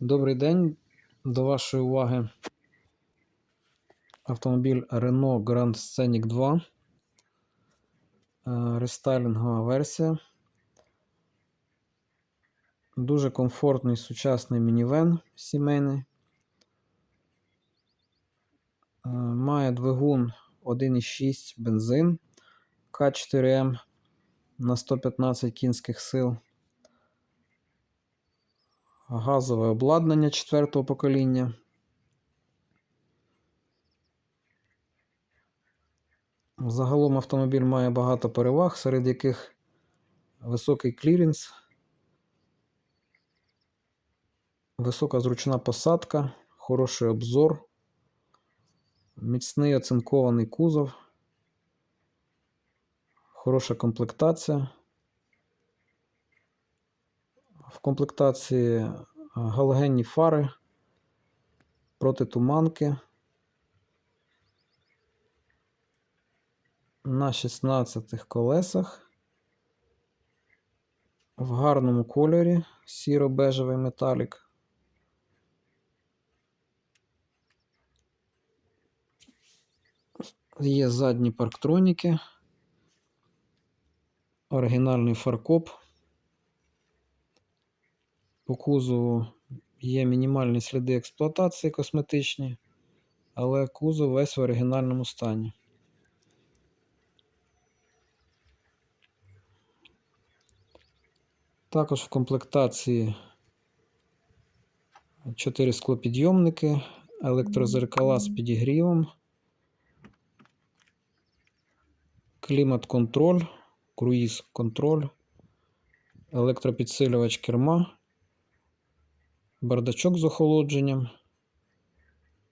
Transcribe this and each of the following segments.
Добрий день. До вашої уваги автомобіль Renault Grand Scenic 2. Е, Рестайлінгова версія. Дуже комфортний сучасний мінівен сімейний. Е, Має двигун 1,6 бензин К4М на 115 кінських сил. Газове обладнання четвертого покоління. Загалом автомобіль має багато переваг, серед яких високий кліренс, висока зручна посадка, хороший обзор, міцний оцинкований кузов, хороша комплектація. В комплектації галогенні фари, протитуманки. На 16 колесах в гарному кольорі сіро-бежевий металік. Є задні парктроніки, оригінальний фаркоп. По кузову є мінімальні сліди експлуатації косметичні, але кузов весь в оригінальному стані. Також в комплектації 4 склопідйомники, електрозеркала з підігрівом, клімат-контроль, круїз-контроль, електропідсилювач керма бардачок з охолодженням,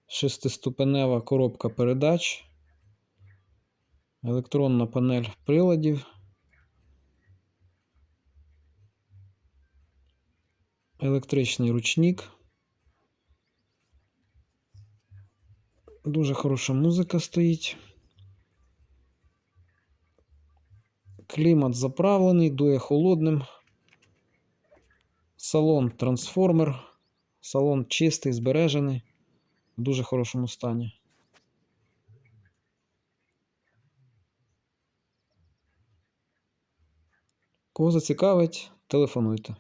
шестиступенева коробка передач, електронна панель приладів, електричний ручник. Дуже хороша музика стоїть. Клімат заправлений, дує холодним. Салон трансформер. Салон чистий, збережений, в дуже хорошому стані. Кого зацікавить, телефонуйте.